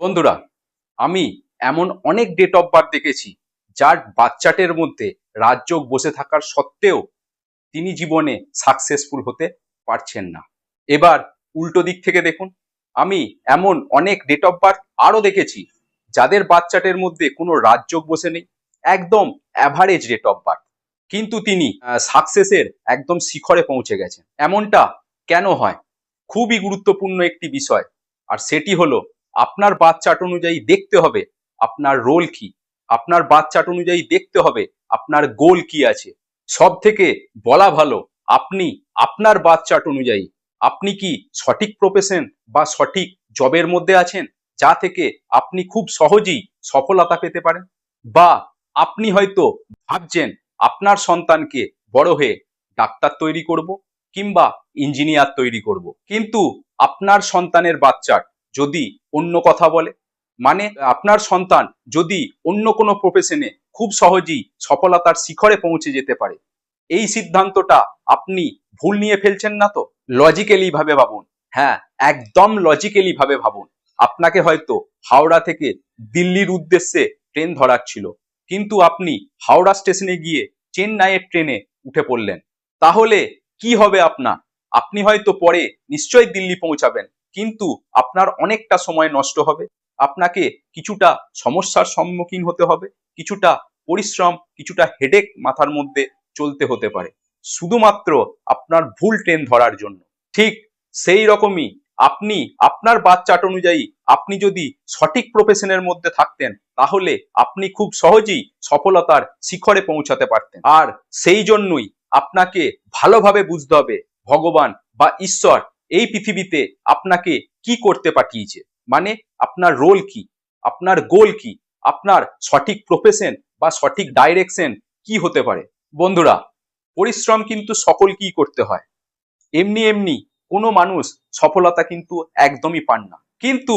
বন্ধুরা, আমি এমন অনেক ডেট অফ বার্থ দেখেছি যার বাচ্চাটের মধ্যে রাজযোগ বসে থাকার সত্ত্বেও তিনি জীবনে সাকসেসফুল হতে পারছেন না। এবার উল্টো দিক থেকে দেখুন, আমি এমন অনেক ডেট অফ বার্থ আরও দেখেছি যাদের বাচ্চাটের মধ্যে কোনো রাজযোগ বসে নেই, একদম অ্যাভারেজ ডেট অফ বার্থ কিন্তু তিনি সাকসেসের একদম শিখরে পৌঁছে গেছেন। এমনটা কেন হয়? খুবই গুরুত্বপূর্ণ একটি বিষয়, আর সেটি হলো আপনার বাচ্চাট অনুযায়ী দেখতে হবে আপনার রোল কি। আপনার বাচ্চাট অনুযায়ী দেখতে হবে আপনার গোল কি আছে। সব থেকে বলা ভালো, আপনি আপনার বাচ্চাট অনুযায়ী, আপনি কি সঠিক প্রফেশন বা সঠিক জবের মধ্যে আছেন যা থেকে আপনি খুব সহজেই সফলতা পেতে পারেন? বা আপনি হয়তো ভাবছেন আপনার সন্তানকে বড় হয়ে ডাক্তার তৈরি করব কিংবা ইঞ্জিনিয়ার তৈরি করব। কিন্তু আপনার সন্তানের বাচ্চার যদি অন্য কথা বলে। মানে আপনার সন্তান যদি অন্য কোনো প্রফেশনে খুব সহজেই সফলতার শিখরে পৌঁছে যেতে পারে, এই সিদ্ধান্তটা আপনি ভুল নিয়ে ফেলছেন না তো? লজিক্যালি ভাবে ভাবুন। হ্যাঁ একদম লজিক্যালি ভাবে ভাবুন। আপনাকে হয়তো হাওড়া থেকে দিল্লির উদ্দেশ্যে ট্রেন ধরার ছিল। কিন্তু আপনি হাওড়া স্টেশনে গিয়ে চেন্নাইয়ের ট্রেনে উঠে পড়লেন। তাহলে কি হবে আপনার? আপনি হয়তো পরে নিশ্চয়ই দিল্লি পৌঁছাবেন। কিন্তু আপনার অনেকটা সময় নষ্ট হবে। আপনাকে কিছুটা সমস্যার সম্মুখীন হতে হবে, কিছুটা পরিশ্রম, কিছুটা হেডেক মাথার মধ্যে চলতে হতে পারে। শুধুমাত্র আপনার ভুল ট্রেন ধরার জন্য। ঠিক সেই রকমই আপনি, আপনার বাচ্চাট অনুযায়ী আপনি যদি সঠিক প্রফেশনের মধ্যে থাকতেন, তাহলে আপনি খুব সহজেই সফলতার শিখরে পৌঁছাতে পারতেন। আর সেই জন্যই আপনাকে ভালোভাবে বুঝতে হবে, ভগবান বা ঈশ্বর এই পৃথিবীতে আপনাকে কি করতে পাঠিয়েছে? মানে আপনার রোল কি? আপনার গোল কি? আপনার সঠিক প্রফেশন বা সঠিক ডাইরেকশন কি হতে পারে? বন্ধুরা, পরিশ্রম কিন্তু সকলকেই করতে হয়। এমনি এমনি কোনো মানুষ সফলতা কিন্তু একদমই পান না। কিন্তু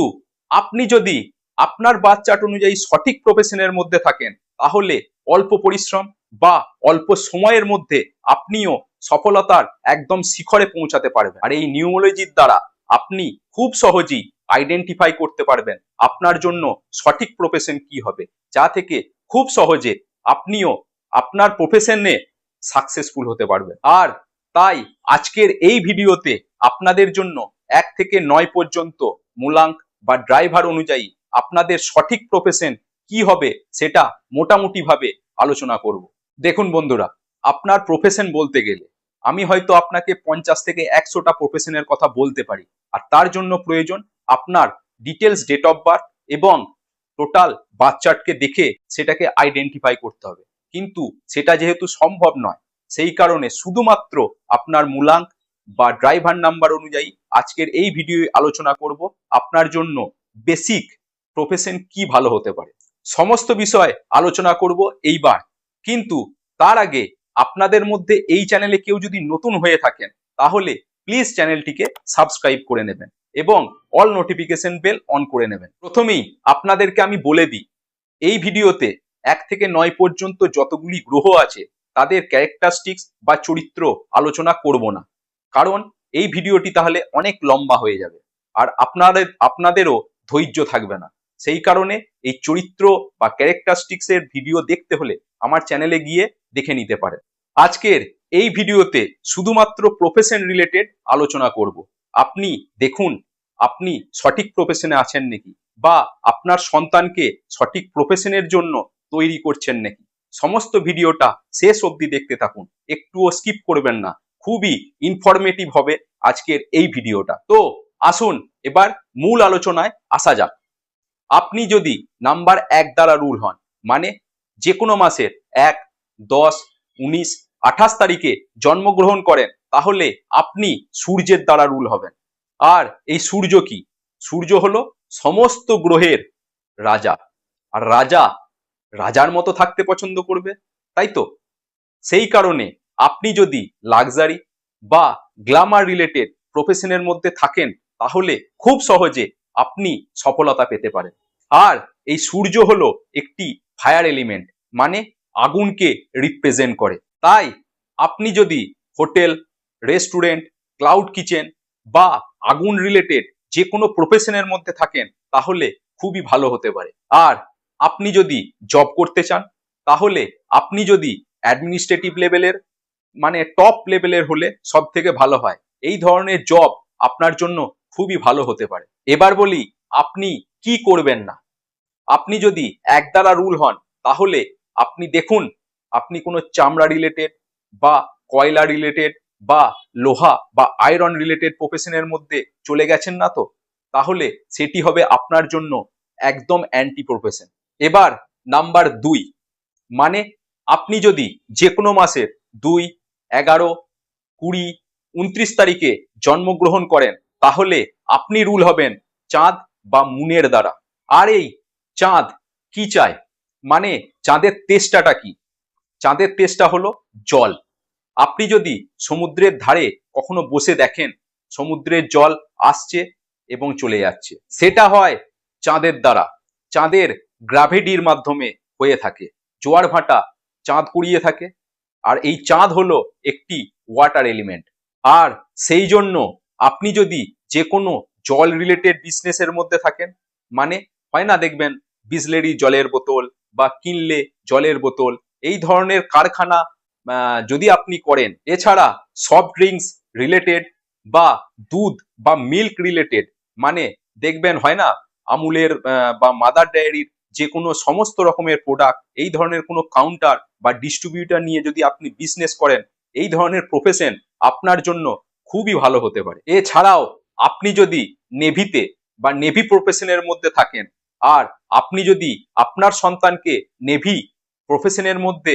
আপনি যদি আপনার বাচ্চাট অনুযায়ী সঠিক প্রফেশনের মধ্যে থাকেন, তাহলে অল্প পরিশ্রম বা অল্প সময়ের মধ্যে আপনিও সফলতার একদম শিখরে পৌঁছাতে পারবেন। আর এই নিউমোলজির দ্বারা আপনি খুব সহজেই আইডেন্টিফাই করতে পারবেন আপনার জন্য সঠিক প্রফেশন কি হবে, যা থেকে খুব সহজে আপনিও আপনার প্রফেশনে সাকসেসফুল হতে পারবেন। আর তাই আজকের এই ভিডিওতে আপনাদের জন্য এক থেকে নয় পর্যন্ত মূলাঙ্ক বা ড্রাইভার অনুযায়ী আপনাদের সঠিক প্রফেশন কি হবে সেটা মোটামুটি ভাবে আলোচনা করব। দেখুন বন্ধুরা আপনার প্রফেশন বলতে গেলে, আমি হয়তো আপনাকে পঞ্চাশ থেকে একশোটা প্রফেশনের কথা বলতে পারি, আর তার জন্য প্রয়োজন আপনার ডিটেলস ডেট অফ বার্থ এবং টোটাল বাচ্চাটকে দেখে সেটাকে আইডেন্টিফাই করতে হবে। কিন্তু সেটা যেহেতু সম্ভব নয়, সেই কারণে শুধুমাত্র আপনার মূলাঙ্ক বা ড্রাইভার নাম্বার অনুযায়ী আজকের এই ভিডিও আলোচনা করব, আপনার জন্য বেসিক প্রফেশন কি ভালো হতে পারে। সমস্ত বিষয় আলোচনা করব এইবার, কিন্তু তার আগে আপনাদের মধ্যে এই চ্যানেলে কেউ যদি নতুন হয়ে থাকেন, তাহলে প্লিজ চ্যানেলটিকে সাবস্ক্রাইব করে নেবেন এবং অল নোটিফিকেশন বেল অন করে নেবেন। প্রথমেই আপনাদেরকে আমি বলে দিই, এই ভিডিওতে এক থেকে নয় পর্যন্ত যতগুলি গ্রহ আছে, তাদের ক্যারেক্টারিস্টিক্স বা চরিত্র আলোচনা করব না। কারণ এই ভিডিওটি তাহলে অনেক লম্বা হয়ে যাবে, আর আপনাদের, আপনাদেরও ধৈর্য থাকবে না। সেই কারণে এই চরিত্র বা ক্যারেক্টারিস্টিক্স এর ভিডিও দেখতে হলে আমার চ্যানেলে গিয়ে দেখে নিতে পারে। আজকের এই ভিডিওতে শুধুমাত্র প্রফেশন রিলেটেড আলোচনা করব। আপনি দেখুন, আপনি সঠিক প্রফেশনে আছেন নাকি? বা আপনার সন্তানকে সঠিক প্রফেশনের জন্য তৈরি করছেন নাকি? সমস্ত ভিডিওটা শেষ অবধি দেখতে থাকুন, একটুও স্কিপ করবেন না। খুবই ইনফরমেটিভ হবে আজকের এই ভিডিওটা। তো আসুন, এবার মূল আলোচনায় আসা যাক। আপনি যদি নাম্বার এক দ্বারা রুল হন মানে যে কোনো মাসের এক, দশ, উনিশ, আঠাশ তারিখে জন্মগ্রহণ করেন, তাহলে আপনি সূর্যের দ্বারা রুল হবেন। আর এই সূর্য কি? সূর্য হলো সমস্ত গ্রহের রাজা। আর রাজা রাজার মতো থাকতে পছন্দ করবে, তাই তো? সেই কারণে আপনি যদি লাক্সারি বা গ্ল্যামার রিলেটেড প্রফেশনের মধ্যে থাকেন, তাহলে খুব সহজে আপনি সফলতা পেতে পারেন। আর এই সূর্য হলো একটি ফায়ার এলিমেন্ট মানে আগুনকে রিপ্রেজেন্ট করে। তাই আপনি যদি হোটেল রেস্টুরেন্ট ক্লাউড কিচেন বা আগুন রিলেটেড যে কোনো প্রফেশনের মধ্যে থাকেন, তাহলে খুবই ভালো হতে পারে। আর আপনি যদি জব করতে চান, তাহলে আপনি যদি অ্যাডমিনিস্ট্রেটিভ লেভেলের মানে টপ লেভেলের হলে সব থেকে ভালো হয়। এই ধরনের জব আপনার জন্য খুবই ভালো হতে পারে। এবার বলি, আপনি কি করবেন না? আপনি যদি এক দ্বারা রুল হন, তাহলে আপনি দেখুন, আপনি কোনো চামড়া রিলেটেড বা কয়লা রিলেটেড বা লোহা বা আয়রন রিলেটেড প্রফেশনের মধ্যে চলে গেছেন না তো? তাহলে সেটি হবে আপনার জন্য একদম অ্যান্টি প্রফেশন এবার নাম্বার দুই মানে আপনি যদি যে কোনো মাসের দুই, এগারো, কুড়ি, উনত্রিশ তারিখে জন্মগ্রহণ করেন তাহলে আপনি রুল হবেন চাঁদ বা মুনের দ্বারা। আর এই চাঁদ কি চায়? মানে চাঁদের তেষ্টাটা কি? চাঁদের তেষ্টা হলো জল। আপনি যদি সমুদ্রের ধারে কখনো বসে দেখেন, সমুদ্রের জল আসছে এবং চলে যাচ্ছে। সেটা হয় চাঁদের দ্বারা। চাঁদের গ্রাভিটির মাধ্যমে হয়ে থাকে। জোয়ার ভাটা চাঁদ কুড়িয়ে থাকে। আর এই চাঁদ হলো একটি ওয়াটার এলিমেন্ট। আর সেই জন্য আপনি যদি যে কোনো জল রিলেটেড বিজনেসের মধ্যে থাকেন মানে হয় না দেখবেন বিসলেরি জলের বোতল বা কিনলে জলের বোতল, এই ধরনের কারখানা যদি আপনি করেন, এছাড়া সফট ড্রিঙ্কস রিলেটেড বা দুধ বা মিল্ক রিলেটেড মানে দেখবেন হয় না আমুলের বা মাদার ডায়েরির যে কোনো সমস্ত রকমের প্রোডাক্ট এই ধরনের কোনো কাউন্টার বা ডিস্ট্রিবিউটার নিয়ে যদি আপনি বিজনেস করেন, এই ধরনের প্রফেশন আপনার জন্য খুবই ভালো হতে পারে। এছাড়াও আপনি যদি নেভিতে বা নেভি প্রফেশনের মধ্যে থাকেন, আর আপনি যদি আপনার সন্তানকে নেভি প্রফেশনের মধ্যে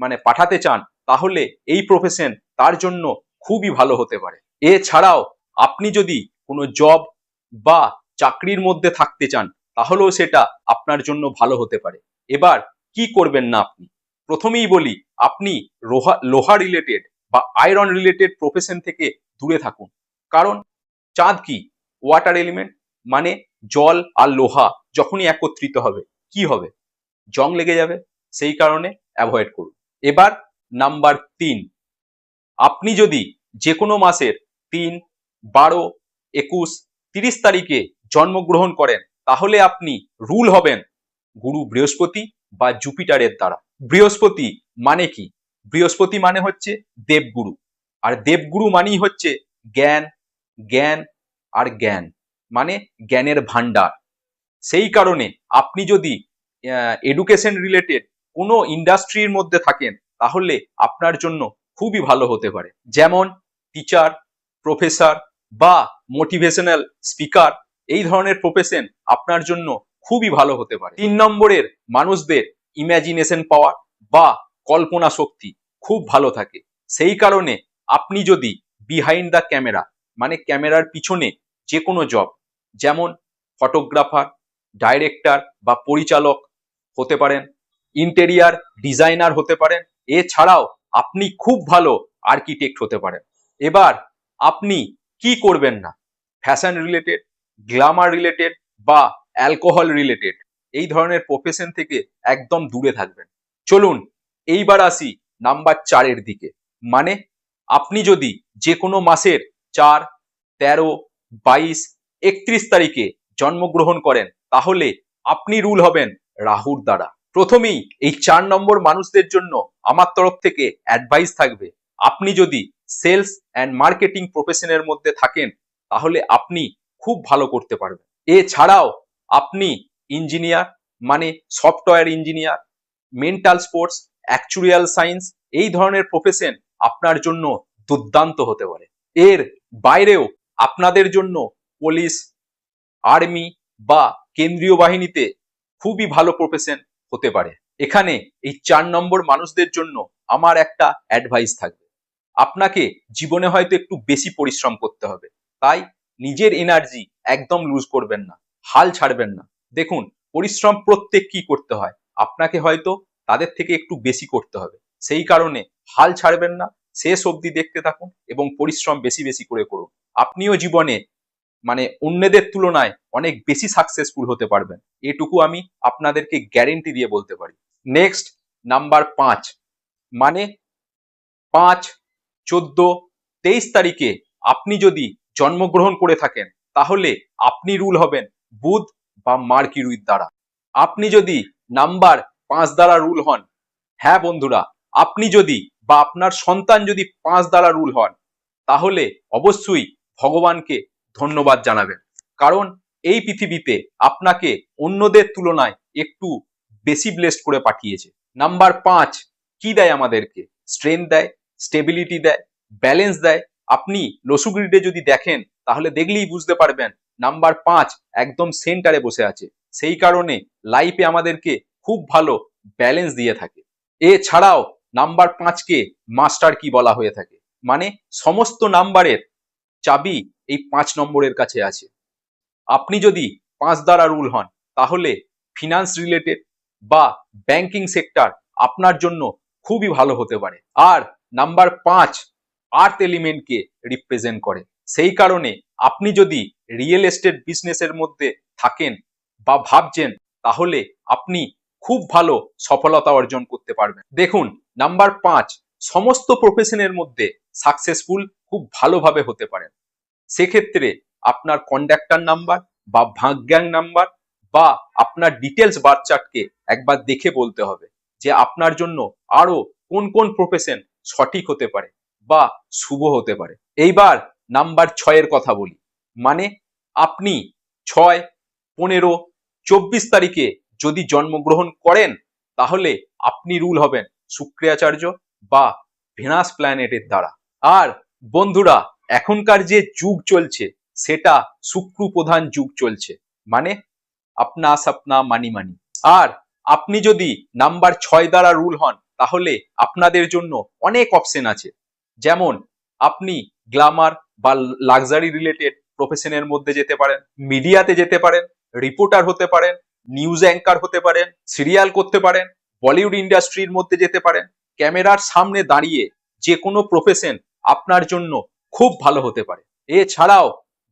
মানে পাঠাতে চান, তাহলে এই প্রফেশন তার জন্য খুবই ভালো হতে পারে। এছাড়াও আপনি যদি কোনো জব বা চাকরির মধ্যে থাকতে চান, তাহলেও সেটা আপনার জন্য ভালো হতে পারে। এবার কি করবেন না আপনি? প্রথমেই বলি, আপনি লোহা লোহা রিলেটেড বা আয়রন রিলেটেড প্রফেশন থেকে দূরে থাকুন। কারণ চাঁদ কি? ওয়াটার এলিমেন্ট মানে জল আর লোহা যখনই একত্রিত হবে, কি হবে? জং লেগে যাবে, সেই কারণে অ্যাভয়েড করুন। এবার নাম্বার তিন। আপনি যদি যে কোনো মাসের তিন, বারো, একুশ, তিরিশ তারিখে জন্মগ্রহণ করেন, তাহলে আপনি রুল হবেন গুরু বৃহস্পতি বা জুপিটারের দ্বারা। বৃহস্পতি মানে কি? বৃহস্পতি মানে হচ্ছে দেবগুরু। আর দেবগুরু মানেই হচ্ছে জ্ঞান জ্ঞান আর জ্ঞান মানে জ্ঞানের ভান্ডার সেই কারণে আপনি যদি এডুকেশন রিলেটেড কোনো ইন্ডাস্ট্রির মধ্যে থাকেন, তাহলে আপনার জন্য খুবই ভালো হতে পারে। যেমন টিচার প্রফেসর বা মোটিভেশনাল স্পিকার এই ধরনের প্রফেশন আপনার জন্য খুবই ভালো হতে পারে। তিন নম্বরের মানুষদের ইম্যাজিনেশন পাওয়ার বা কল্পনা শক্তি খুব ভালো থাকে। সেই কারণে আপনি যদি বিহাইন্ড দ্য ক্যামেরা মানে ক্যামেরার পিছনে যে কোনো জব যেমন ফটোগ্রাফার ডাইরেক্টর বা পরিচালক হতে পারেন ইন্টেরিয়ার ডিজাইনার হতে পারেন, এছাড়াও আপনি খুব ভালো আর্কিটেক্ট হতে পারেন। এবার আপনি কি করবেন না? ফ্যাশন রিলেটেড গ্ল্যামার রিলেটেড বা অ্যালকোহল রিলেটেড এই ধরনের প্রফেশন থেকে একদম দূরে থাকবেন। চলুন, এইবার আসি নাম্বার চারের দিকে মানে আপনি যদি যে কোনো মাসের চার, তেরো, বাইশ, একত্রিশ তারিখে জন্মগ্রহণ করেন, তাহলে আপনি রুল হবেন রাহুর দ্বারা। প্রথমেই এই চার নম্বর মানুষদের জন্য আমার তরফ থেকে অ্যাডভাইস থাকবে। আপনি যদি সেলস অ্যান্ড মার্কেটিং প্রফেশনের মধ্যে থাকেন, তাহলে আপনি খুব ভালো করতে পারবেন। এছাড়াও আপনি ইঞ্জিনিয়ার মানে software engineer mental sports actuarial science এই ধরনের প্রফেশন আপনার জন্য দুর্দান্ত হতে পারে। এর বাইরেও আপনাদের জন্য পুলিশ, আর্মি বা কেন্দ্রীয় বাহিনীতে খুবই ভালো প্রফেশন হতে পারে। এখানে এই চার নম্বর মানুষদের জন্য আমার একটা অ্যাডভাইস থাকবে। আপনাকে জীবনে হয়তো একটু বেশি পরিশ্রম করতে হবে। তাই নিজের এনার্জি একদম লুজ করবেন না, হাল ছাড়বেন না। দেখুন, পরিশ্রম প্রত্যেক কি করতে হয়? আপনাকে হয়তো তাদের থেকে একটু বেশি করতে হবে। সেই কারণে হাল ছাড়বেন না, শেষ অবধি দেখতে থাকুন এবং পরিশ্রম বেশি বেশি করে করুন। আপনিও জীবনে মানে অন্যদের তুলনায় অনেক বেশি সাকসেসফুল হতে পারবেন। এটুকু আমি আপনাদেরকে গ্যারেন্টি দিয়ে বলতে পারি। নেক্সট নাম্বার পাঁচ। মানে পাঁচ, চোদ্দ, তেইশ তারিখে আপনি যদি জন্মগ্রহণ করে থাকেন, তাহলে আপনি রুল হবেন বুধ বা মার্কিউরির দ্বারা। আপনি যদি নাম্বার পাঁচ দ্বারা রুল হন হ্যাঁ বন্ধুরা আপনি যদি বা আপনার সন্তান যদি পাঁচ দ্বারা রুল হন, তাহলে অবশ্যই ভগবানকে ধন্যবাদ জানাবেন। কারণ এই পৃথিবীতে আপনাকে অন্যদের তুলনায় একটু বেশি ব্লেসড করে পাঠিয়েছে। নাম্বার পাঁচ, কি দেয় আমাদেরকে? স্ট্রেংথ দেয় স্টেবিলিটি দেয় ব্যালেন্স দেয়। আপনি লসুগ্রিডে যদি দেখেন, তাহলে দেখলেই বুঝতে পারবেন নাম্বার পাঁচ একদম সেন্টারে বসে আছে। সেই কারণে লাইফে আমাদেরকে খুব ভালো ব্যালেন্স দিয়ে থাকে। এছাড়াও নাম্বার পাঁচকে মাস্টার কি বলা হয়ে থাকে? মানে সমস্ত নাম্বারের চাবি এই পাঁচ নম্বরের কাছে আছে। আপনি যদি পাঁচ দ্বারা রুল হন, তাহলে ফিনান্স রিলেটেড বা ব্যাংকিং সেক্টর আপনার জন্য খুবই ভালো হতে পারে। আর নাম্বার পাঁচ আর্থ এলিমেন্টকে রিপ্রেজেন্ট করে। সেই কারণে আপনি যদি রিয়েল এস্টেট বিজনেসের মধ্যে থাকেন বা ভাবছেন, তাহলে আপনি খুব ভালো সফলতা অর্জন করতে পারবেন। দেখুন নাম্বার পাঁচ, সমস্ত প্রফেশনের মধ্যে সাকসেসফুল খুব ভালোভাবে হতে পারেন। সেক্ষেত্রে আপনার কন্ডাক্টর নাম্বার বা ভাগ্যাং নাম্বার বা আপনার ডিটেলস বার চার্টকে একবার দেখে বলতে হবে যে আপনার জন্য আরও কোন কোন প্রফেশন সঠিক হতে পারে বা শুভ হতে পারে। এইবার নাম্বার ছয়ের কথা বলি। মানে আপনি ছয়, পনেরো, চব্বিশ তারিখে যদি জন্মগ্রহণ করেন, তাহলে আপনি রুল হবেন শুক্রাচার্য বা ভেনাস প্ল্যানেটের দ্বারা। আর বন্ধুরা, এখনকার যে যুগ চলছে, সেটা শুক্র প্রধান যুগ চলছে। মানে আপনা সাপনা মানি মানি। আর আপনি যদি নাম্বার ছয় দ্বারা রুল হন, তাহলে আপনাদের জন্য অনেক অপশন আছে। যেমন, আপনি গ্লামার বা লাক্সারি রিলেটেড প্রফেশনের মধ্যে যেতে পারেন, মিডিয়াতে যেতে পারেন, রিপোর্টার হতে পারেন নিউজ অ্যাঙ্কার হতে পারেন সিরিয়াল করতে পারেন বলিউড ইন্ডাস্ট্রির মধ্যে যেতে পারেন, ক্যামেরার সামনে দাঁড়িয়ে যে কোনো প্রফেশন আপনার জন্য খুব ভালো হতে পারে। এছাড়াও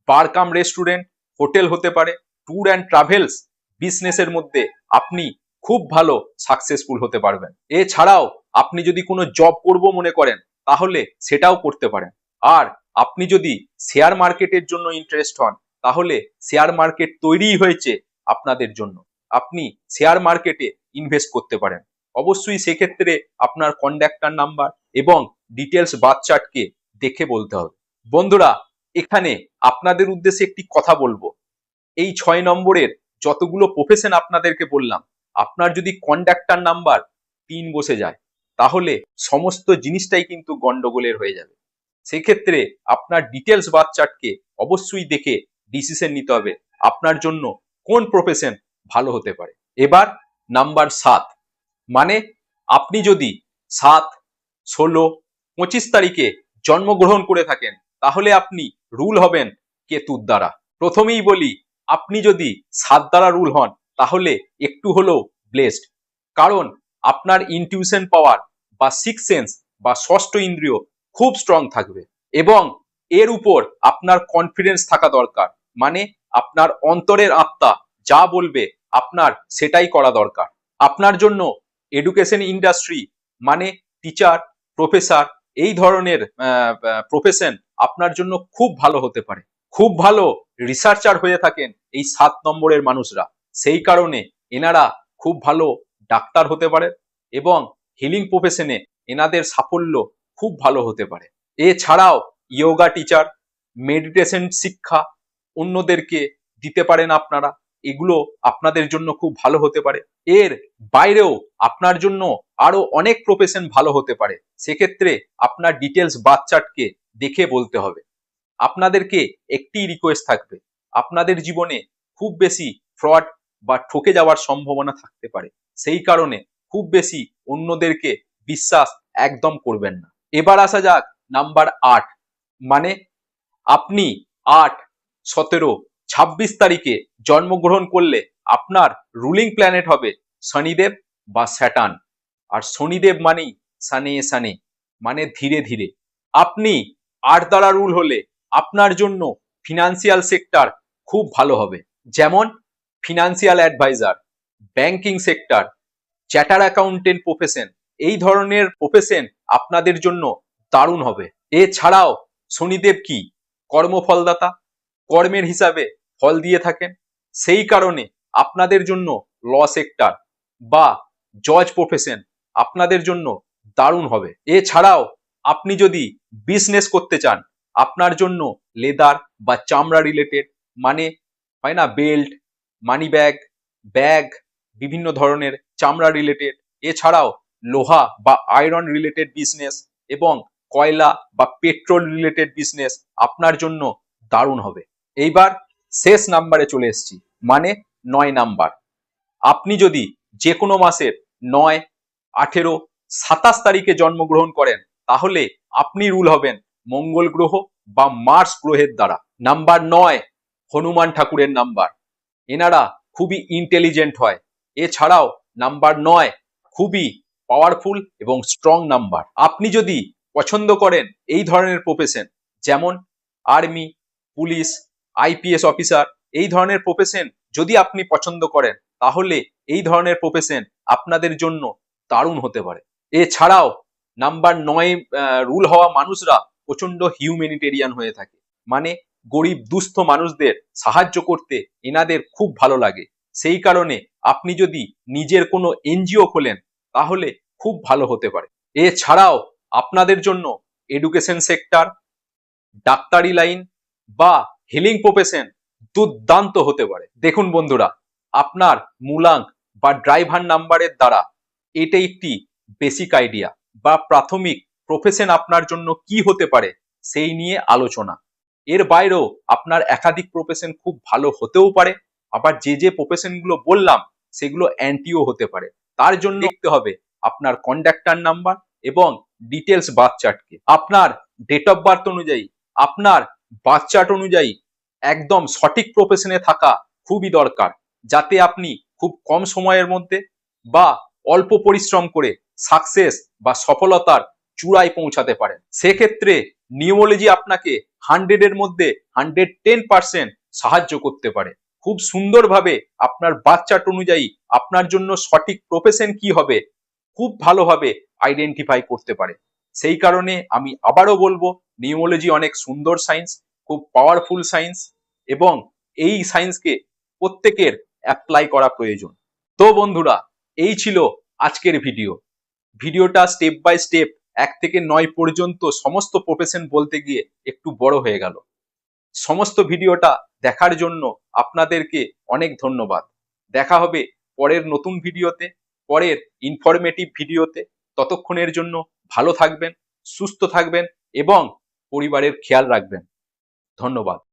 বারকাম রেস্টুরেন্ট হোটেল হতে পারে ট্যুর অ্যান্ড ট্রাভেলস বিজনেসের মধ্যে আপনি খুব ভালো সাকসেসফুল হতে পারবেন। এছাড়াও আপনি যদি কোনো জব করব মনে করেন, তাহলে সেটাও করতে পারেন। আর আপনি যদি শেয়ার মার্কেটের জন্য ইন্টারেস্ট হন, তাহলে শেয়ার মার্কেট তৈরিই হয়েছে আপনাদের জন্য। আপনি শেয়ার মার্কেটে ইনভেস্ট করতে পারেন। অবশ্যই সেক্ষেত্রে আপনার কন্ডাক্টর নাম্বার এবং ডিটেলস বার্থ চার্টকে দেখে বলতে হবে। বন্ধুরা, এখানে আপনাদের উদ্দেশ্যে একটি কথা বলব। এই ছয় নম্বরের যতগুলো প্রফেশন আপনাদেরকে বললাম, আপনার যদি কন্ডাক্টর নাম্বার তিন বসে যায়, তাহলে সমস্ত জিনিসটাই কিন্তু গন্ডগোলের হয়ে যাবে। সেক্ষেত্রে আপনার ডিটেলস বার্থ চার্টকে অবশ্যই দেখে ডিসিশন নিতে হবে। আপনার জন্য কোন প্রফেশন ভালো হতে পারে? এবার নাম্বার সাত। মানে আপনি যদি সাত, ষোলো, পঁচিশ তারিখে জন্মগ্রহণ করে থাকেন, তাহলে আপনি রুল হবেন কেতুর দ্বারা। প্রথমেই বলি, আপনি যদি সাত দ্বারা রুল হন, তাহলে একটু হলেও ব্লেসড কারণ আপনার ইনটিউশন পাওয়ার বা সিক্স সেন্স বা ষষ্ঠ ইন্দ্রিয় খুব স্ট্রং থাকবে এবং এর উপর আপনার কনফিডেন্স থাকা দরকার। মানে আপনার অন্তরের আত্মা যা বলবে আপনার সেটাই করা দরকার। আপনার জন্য এডুকেশন ইন্ডাস্ট্রি মানে টিচার প্রফেসর এই ধরনের প্রফেশন আপনার জন্য খুব ভালো হতে পারে। খুব ভালো রিসার্চার হয়ে থাকেন এই সাত নম্বরের মানুষরা। সেই কারণে এনারা খুব ভালো ডাক্তার হতে পারে এবং হিলিং প্রফেশনে এনাদের সাফল্য খুব ভালো হতে পারে। এছাড়াও ইয়োগা টিচার মেডিটেশন শিক্ষা অন্যদেরকে দিতে পারেন আপনারা। এগুলো আপনাদের জন্য খুব ভালো হতে পারে। এর বাইরেও আপনার জন্য আরও অনেক প্রফেশন ভালো হতে পারে। সেক্ষেত্রে আপনার ডিটেলস বাচ্চাটকে দেখে বলতে হবে। আপনাদেরকে একটি রিকোয়েস্ট থাকবে। আপনাদের জীবনে খুব বেশি ফ্রড বা ঠকে যাওয়ার সম্ভাবনা থাকতে পারে। সেই কারণে খুব বেশি অন্যদেরকে বিশ্বাস একদম করবেন না। এবার আসা যাক নাম্বার আট। মানে আপনি আট সতেরো, ছাব্বিশ তারিখে জন্মগ্রহণ করলে আপনার রুলিং প্ল্যানেট হবে শনিদেব বা স্যাটান আর শনিদেব মানেই সানে সানে মানে ধীরে ধীরে। আপনি আট দ্বারা রুল হলে আপনার জন্য ফিনান্সিয়াল সেক্টর খুব ভালো হবে। যেমন financial adviser banking sector chartered accountant profession এই ধরনের প্রফেশন আপনাদের জন্য দারুণ হবে। এছাড়াও শনিদেব কি? কর্মফলদাতা কর্মের হিসাবে ফল দিয়ে থাকেন। সেই কারণে আপনাদের জন্য ল সেক্টর বা জজ প্রফেশন আপনাদের জন্য দারুণ হবে। এছাড়াও আপনি যদি বিজনেস করতে চান, আপনার জন্য লেদার বা চামড়া রিলেটেড মানে হয় না বেল্ট মানি ব্যাগ ব্যাগ বিভিন্ন ধরনের চামড়া রিলেটেড এছাড়াও লোহা বা আয়রন রিলেটেড বিজনেস এবং কয়লা বা পেট্রোল রিলেটেড বিজনেস আপনার জন্য দারুণ হবে। এইবার শেষ নাম্বারে চলে এসেছি মানে নয় নাম্বার। আপনি যদি যে কোনো মাসের নয়, আঠেরো, সাতাশ তারিখে জন্মগ্রহণ করেন, তাহলে আপনি রুল হবেন মঙ্গল গ্রহ বা মার্স গ্রহের দ্বারা। নাম্বার নয়, হনুমান ঠাকুরের নাম্বার। এনারা খুবই ইন্টেলিজেন্ট হয়। এছাড়াও নাম্বার নয়, খুবই পাওয়ারফুল এবং স্ট্রং নাম্বার। আপনি যদি পছন্দ করেন এই ধরনের প্রফেশন যেমন আর্মি পুলিশ আইপিএস অফিসার, এই ধরনের প্রফেশন যদি আপনি পছন্দ করেন, তাহলে এই ধরনের প্রফেশন আপনাদের জন্য দারুণ হতে পারে। এছাড়াও নাম্বার নয় রুল হওয়া মানুষরা প্রচণ্ড হিউম্যানিটেরিয়ান হয়ে থাকে। মানে গরিব, দুস্থ মানুষদের সাহায্য করতে এনাদের খুব ভালো লাগে। সেই কারণে আপনি যদি নিজের কোনো এনজিও খোলেন, তাহলে খুব ভালো হতে পারে। এছাড়াও, আপনাদের জন্য এডুকেশন সেক্টর ডাক্তারি লাইন বা হিলিং প্রফেশন দুর্দান্ত হতে পারে। দেখুন বন্ধুরা, আপনার মূলাঙ্ক বা ড্রাইভার নাম্বারের দ্বারা এটা একটি বেসিক আইডিয়া বা প্রাথমিক প্রফেশন আপনার জন্য কি হতে পারে সেই নিয়ে আলোচনা। এর বাইরেও আপনার একাধিক প্রফেশন খুব ভালো হতেও পারে, আবার যে যে প্রফেশনগুলো বললাম সেগুলো অ্যান্টিও হতে পারে। তার জন্য দেখতে হবে আপনার কন্ডাক্টর নাম্বার এবং ডিটেলস বার্থ চার্টকে আপনার ডেট অফ বার্থ অনুযায়ী, আপনার বার্থ চার্ট অনুযায়ী একদম সঠিক প্রফেশনে থাকা খুবই দরকার। যাতে আপনি খুব কম সময়ের মধ্যে বা অল্প পরিশ্রম করে সাকসেস বা সফলতার চূড়ায় পৌঁছাতে পারেন। সেক্ষেত্রে নিউমোলজি আপনাকে হান্ড্রেডের মধ্যে হান্ড্রেড টেন পার্সেন্ট সাহায্য করতে পারে। খুব সুন্দরভাবে আপনার বাচ্চাট অনুযায়ী আপনার জন্য সঠিক প্রফেশন কি হবে খুব ভালোভাবে আইডেন্টিফাই করতে পারে। সেই কারণে আমি আবারও বলব নিউমোলজি অনেক সুন্দর সায়েন্স খুব পাওয়ারফুল সায়েন্স এবং এই সায়েন্সকে প্রত্যেকের অ্যাপ্লাই করা প্রয়োজন। তো বন্ধুরা, এই ছিল আজকের ভিডিও ভিডিওটা স্টেপ বাই স্টেপ এক থেকে নয় পর্যন্ত সমস্ত প্রফেশন বলতে গিয়ে একটু বড় হয়ে গেল। সমস্ত ভিডিওটা দেখার জন্য আপনাদেরকে অনেক ধন্যবাদ। দেখা হবে পরের নতুন ভিডিওতে পরের ইনফরমেটিভ ভিডিওতে ততক্ষণের জন্য ভালো থাকবেন, সুস্থ থাকবেন এবং পরিবারের খেয়াল রাখবেন। ধন্যবাদ।